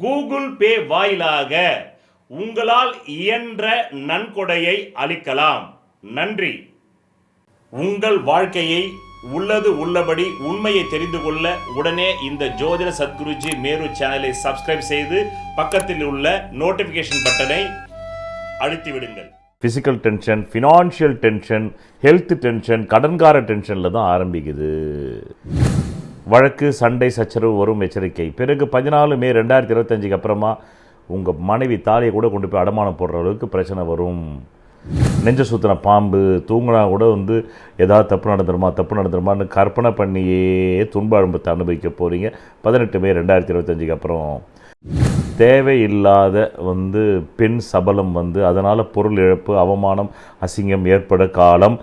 Google Pay வாயிலாக உங்களால் இயன்ற நன்கொடையை அளிக்கலாம். நன்றி. உங்கள் வாழ்க்கையை உள்ளது உள்ளபடி உண்மையை தெரிந்து கொள்ள உடனே இந்த ஜோதிட சத்குருஜி மேரு சேனலை சப்ஸ்கிரைப் செய்து பக்கத்தில் உள்ள நோட்டிபிகேஷன் பட்டனை அழுத்தி விடுங்கள் physical tension financial tension health tension கடன்கார டென்ஷனில் தான் ஆரம்பிக்குது. வழக்கு சண்டை சச்சரவு வரும் எச்சரிக்கை. பிறகு பதினாலு மே ரெண்டாயிரத்தி இருபத்தஞ்சுக்கு அப்புறமா உங்கள் மனைவி தாலியை கூட கொண்டு போய் அடமானம் போடுற அளவுக்கு பிரச்சனை வரும். நெஞ்ச சுத்தின பாம்பு தூங்கினா கூட வந்து ஏதாவது தப்பு நடந்துருமா தப்பு நடந்துருமான்னு கற்பனை பண்ணியே துன்ப அனுபவத்தை அனுபவிக்க போகிறீங்க பதினெட்டு மே ரெண்டாயிரத்தி இருபத்தஞ்சுக்கு அப்புறம். தேவையில்லாத வந்து பெண் சபலம் வந்து அதனால் பொருள் இழப்பு அவமானம் அசிங்கம் ஏற்பட காலம்.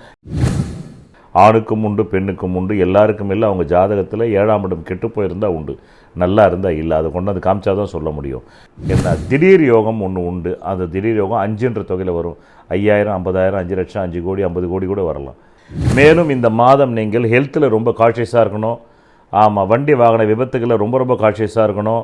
ஆணுக்கும் உண்டு பெண்ணுக்கும் உண்டு எல்லாருக்கும் இல்லை. அவங்க ஜாதகத்தில் ஏழாம் இடம் கெட்டு போயிருந்தால் உண்டு. நல்லா இருந்தால் இல்லை. அதை கொண்டு வந்து காமிச்சா தான் சொல்ல முடியும். என்ன? திடீர் யோகம் ஒன்று உண்டு. அந்த திடீர் யோகம் அஞ்சுன்ற தொகையில் வரும். ஐயாயிரம் ஐம்பதாயிரம் அஞ்சு லட்சம் அஞ்சு கோடி ஐம்பது கோடி கூட வரலாம். மேலும் இந்த மாதம் நீங்கள் ஹெல்த்தில் ரொம்ப கான்ஷியஸாக இருக்கணும். ஆமாம் வண்டி வாகன விபத்துகளில் ரொம்ப ரொம்ப கான்ஷியஸாக இருக்கணும்.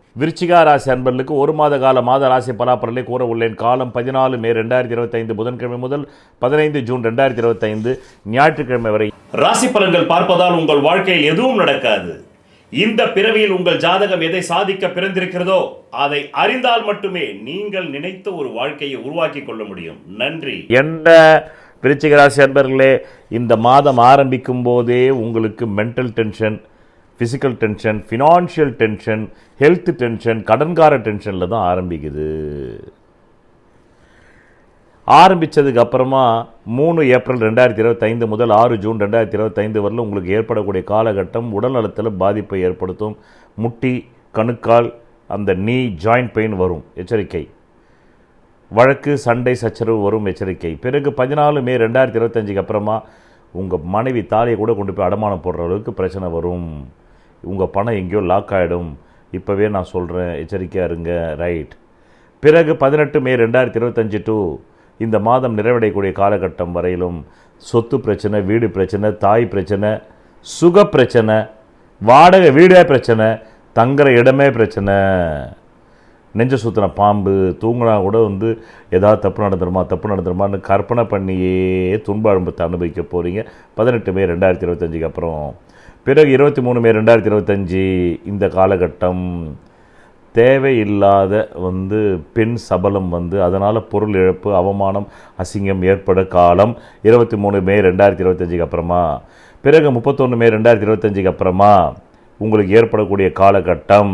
விருச்சிகா ராசி அன்பர்களுக்கு ஒரு மாத கால மாத ராசி பலாப்பரலை கூற உள்ளேன். காலம் பதினாலு மே ரெண்டாயிரத்தி இருபத்தைந்து புதன்கிழமை முதல் பதினைந்து ஜூன் ரெண்டாயிரத்தி இருபத்தைந்து ஞாயிற்றுக்கிழமை வரை. ராசி பலன்கள் பார்ப்பதால் உங்கள் வாழ்க்கையில் எதுவும் நடக்காது. இந்த பிறவியில் உங்கள் ஜாதகம் எதை சாதிக்க பிறந்திருக்கிறதோ அதை அறிந்தால் மட்டுமே நீங்கள் நினைத்த ஒரு வாழ்க்கையை உருவாக்கி கொள்ள முடியும். நன்றி. எந்த விருச்சிக ராசி அன்பர்களே இந்த மாதம் ஆரம்பிக்கும் போதே உங்களுக்கு mental tension physical tension financial tension health tension கடன்கார டென்ஷனில் தான் ஆரம்பிக்குது. ஆரம்பித்ததுக்கு அப்புறமா மூணு ஏப்ரல் ரெண்டாயிரத்தி இருபத்தைந்து முதல் ஆறு ஜூன் ரெண்டாயிரத்தி இருபத்தைந்து வரலும் உங்களுக்கு ஏற்படக்கூடிய காலகட்டம் உடல் நலத்தில் பாதிப்பை ஏற்படுத்தும். முட்டி கணுக்கால் அந்த நீ ஜாயிண்ட் பெயின் வரும். எச்சரிக்கை. வழக்கு சண்டை சச்சரவு வரும் எச்சரிக்கை. பிறகு பதினாலு மே ரெண்டாயிரத்தி இருபத்தஞ்சுக்கு அப்புறமா உங்கள் மனைவி தாலியை கூட கொண்டு போய் அடமானம் போடுற அளவுக்கு பிரச்சனை வரும். உங்கள் பணம் எங்கேயோ லாக் ஆகிடும் இப்போவே நான் சொல்கிறேன் எச்சரிக்கையாக இருங்க ரைட் பிறகு பதினெட்டு மே ரெண்டாயிரத்தி இருபத்தஞ்சு டு இந்த மாதம் நிறைவடையக்கூடிய காலகட்டம் வரையிலும் சொத்து பிரச்சனை வீடு பிரச்சனை தாய் பிரச்சனை சுக பிரச்சனை வாடகை வீடே பிரச்சனை தங்குற இடமே பிரச்சனை. நெஞ்ச சுத்தின பாம்பு தூங்கினா கூட வந்து ஏதாவது தப்பு நடந்துருமா தப்பு நடந்துருமான்னு கற்பனை பண்ணியே துன்ப அனுபவத்தை அனுபவிக்க போகிறீங்க பதினெட்டு மே ரெண்டாயிரத்தி இருபத்தஞ்சுக்கு அப்புறம். பிறகு இருபத்தி மூணு மே ரெண்டாயிரத்தி இருபத்தஞ்சி இந்த காலகட்டம். தேவையில்லாத வந்து பெண் சபலம் வந்து அதனால் பொருள் இழப்பு அவமானம் அசிங்கம் ஏற்பட காலம் இருபத்தி மூணு மே ரெண்டாயிரத்தி இருபத்தஞ்சிக்கு அப்புறமா. பிறகு முப்பத்தொன்று மே ரெண்டாயிரத்தி இருபத்தஞ்சிக்கு அப்புறமா. உங்களுக்கு ஏற்படக்கூடிய காலகட்டம்.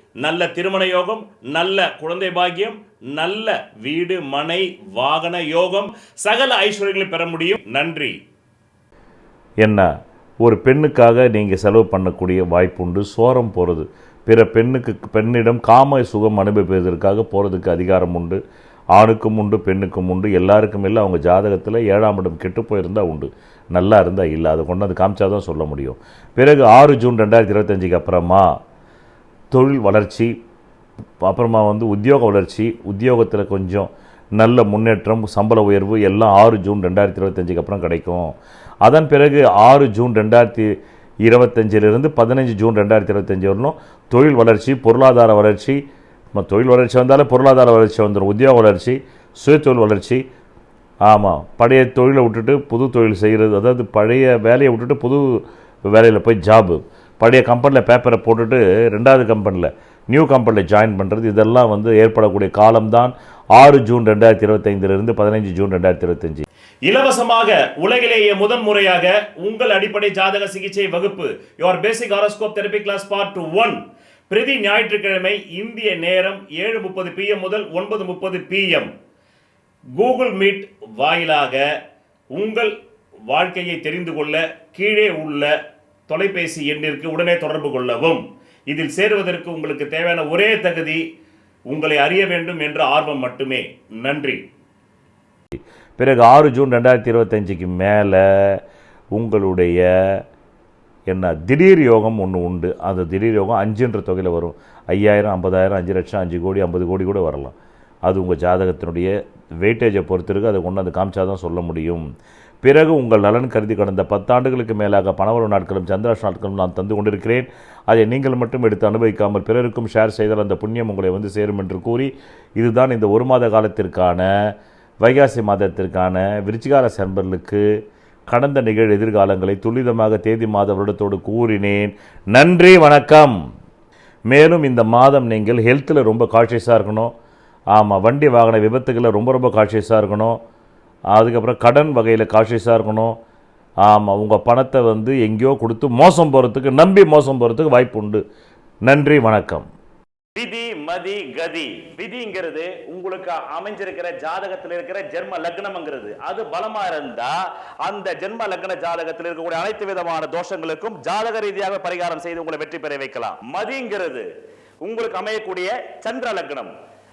நல்ல திருமண யோகம் நல்ல குழந்தை பாக்கியம் நல்ல வீடு மனை வாகன யோகம் சகல ஐஸ்வர்யங்களை பெற முடியும். நன்றி. என்ன ஒரு பெண்ணுக்காக நீங்கள் செலவு பண்ணக்கூடிய வாய்ப்புண்டு சோரம் போகிறது பிற பெண்ணுக்கு பெண்ணிடம் காம சுகம் அனுபவிப்பதற்காக போகிறதுக்கு அதிகாரம் உண்டு ஆணுக்கும் உண்டு பெண்ணுக்கும் உண்டு எல்லாருக்கும் இல்லை அவங்க ஜாதகத்தில் ஏழாம் இடம் கெட்டு போயிருந்தால் உண்டு. நல்லா இருந்தால் இல்லை அதை கொண்டு வந்து காமிச்சா தான் சொல்ல முடியும். பிறகு ஆறு ஜூன் ரெண்டாயிரத்தி இருபத்தஞ்சிக்கு அப்புறமா தொழில் வளர்ச்சி அப்புறமா வந்து உத்தியோக வளர்ச்சி உத்தியோகத்தில் கொஞ்சம் நல்ல முன்னேற்றம் சம்பள உயர்வு எல்லாம் ஆறு ஜூன் ரெண்டாயிரத்தி இருபத்தஞ்சுக்கு அப்புறம் கிடைக்கும். அதன் பிறகு ஆறு ஜூன் ரெண்டாயிரத்தி இருபத்தஞ்சிலிருந்து பதினஞ்சு ஜூன் ரெண்டாயிரத்தி இருபத்தஞ்சி வரணும். தொழில் வளர்ச்சி பொருளாதார வளர்ச்சி தொழில் வளர்ச்சி வந்தாலே பொருளாதார வளர்ச்சி வந்துடும் உத்தியோக வளர்ச்சி சுயத்தொழில் வளர்ச்சி. ஆமாம் பழைய தொழிலை விட்டுட்டு புது தொழில் செய்கிறது அதாவது பழைய வேலையை விட்டுட்டு புது வேலையில் போய் ஜாபு பழைய கம்பெனியில் பேப்பரை போட்டுட்டு ரெண்டாவது கம்பெனியில் நியூ கம்பெனியில் ஜாயின் பண்ணுறது இதெல்லாம் வந்து ஏற்படக்கூடிய காலம்தான் ஆறு ஜூன் ரெண்டாயிரத்தி இருபத்தைந்திலிருந்து பதினஞ்சு ஜூன் ரெண்டாயிரத்தி இருபத்தஞ்சு. இலவசமாக உலகிலேயே முதன் முறையாக உங்கள் அடிப்படை ஜாதக சிகிச்சை வகுப்பு your basic horoscope therapy class part one பிரதி ஞாயிற்றுக்கிழமை இந்திய நேரம் ஏழு முப்பது பிஎம் முதல் ஒன்பது முப்பது பிஎம் கூகுள் மீட் வாயிலாக உங்கள் வாழ்க்கையை தெரிந்து கொள்ள கீழே உள்ள தொலைபேசி எண்ணிற்கு உடனே தொடர்பு கொள்ளவும். இதில் சேருவதற்கு உங்களுக்கு தேவையான ஒரே தகுதி உங்களை அறிய வேண்டும் என்ற ஆர்வம் மட்டுமே. நன்றி. பிறகு ஆறு ஜூன் ரெண்டாயிரத்தி இருபத்தஞ்சிக்கு மேலே உங்களுடைய என்ன திடீர் யோகம் ஒன்று உண்டு. அந்த திடீர் யோகம் அஞ்சுன்ற தொகையில் வரும். ஐயாயிரம் ஐம்பதாயிரம் அஞ்சு லட்சம் அஞ்சு கோடி ஐம்பது கோடி கூட வரலாம். அது உங்கள் ஜாதகத்தினுடைய வெயிட்டேஜை பொறுத்திருக்கு அதை கொண்டு அந்த காமிச்சா தான் சொல்ல முடியும். பிறகு உங்கள் நலன் கருதி கடந்த பத்தாண்டுகளுக்கு மேலாக பணவரவு நாட்களும் சந்திராஷ் நாட்களும் நான் தந்து கொண்டிருக்கிறேன். அதை நீங்கள் மட்டும் எடுத்து அனுபவிக்காமல் பிறருக்கும் ஷேர் செய்தால் அந்த புண்ணியம் உங்களை வந்து சேரும் என்று கூறி இதுதான் இந்த ஒரு மாத காலத்திற்கான வைகாசி மாதத்திற்கான விருச்சிகார செம்பர்களுக்கு கடந்த நிகழ் எதிர்காலங்களை துல்லிதமாக தேதி மாத வருடத்தோடு கூறினேன். நன்றி வணக்கம். மேலும் இந்த மாதம் நீங்கள் ஹெல்த்தில் ரொம்ப கான்ஷியஸாக இருக்கணும். ஆமாம் வண்டி வாகன விபத்துகளில் ரொம்ப ரொம்ப கான்ஷியஸாக இருக்கணும். அதுக்கப்புறம் கடன் வகையில் காஷியஸாக இருக்கணும். ஆமாம் உங்கள் பணத்தை வந்து எங்கேயோ கொடுத்து மோசம் போகிறதுக்கு நம்பி மோசம் போகிறதுக்கு வாய்ப்பு உண்டு. நன்றி வணக்கம். விதி மதி கதி. விதிங்கிறது உங்களுக்கு அமைஞ்சிருக்கிற ஜாதகத்தில் இருக்கிற ஜென்ம லக்னம்ங்கிறது. அது பலமா இருந்தா அந்த ஜென்ம லக்ன ஜாதகத்தில் இருக்கக்கூடிய அனைத்து விதமான தோஷங்களுக்கும் ஜாதக ரீதியாக பரிகாரம் செய்து உங்களை வெற்றி பெற வைக்கலாம். மதிங்கிறது உங்களுக்கு அமையக்கூடிய சந்திர லக்னம்.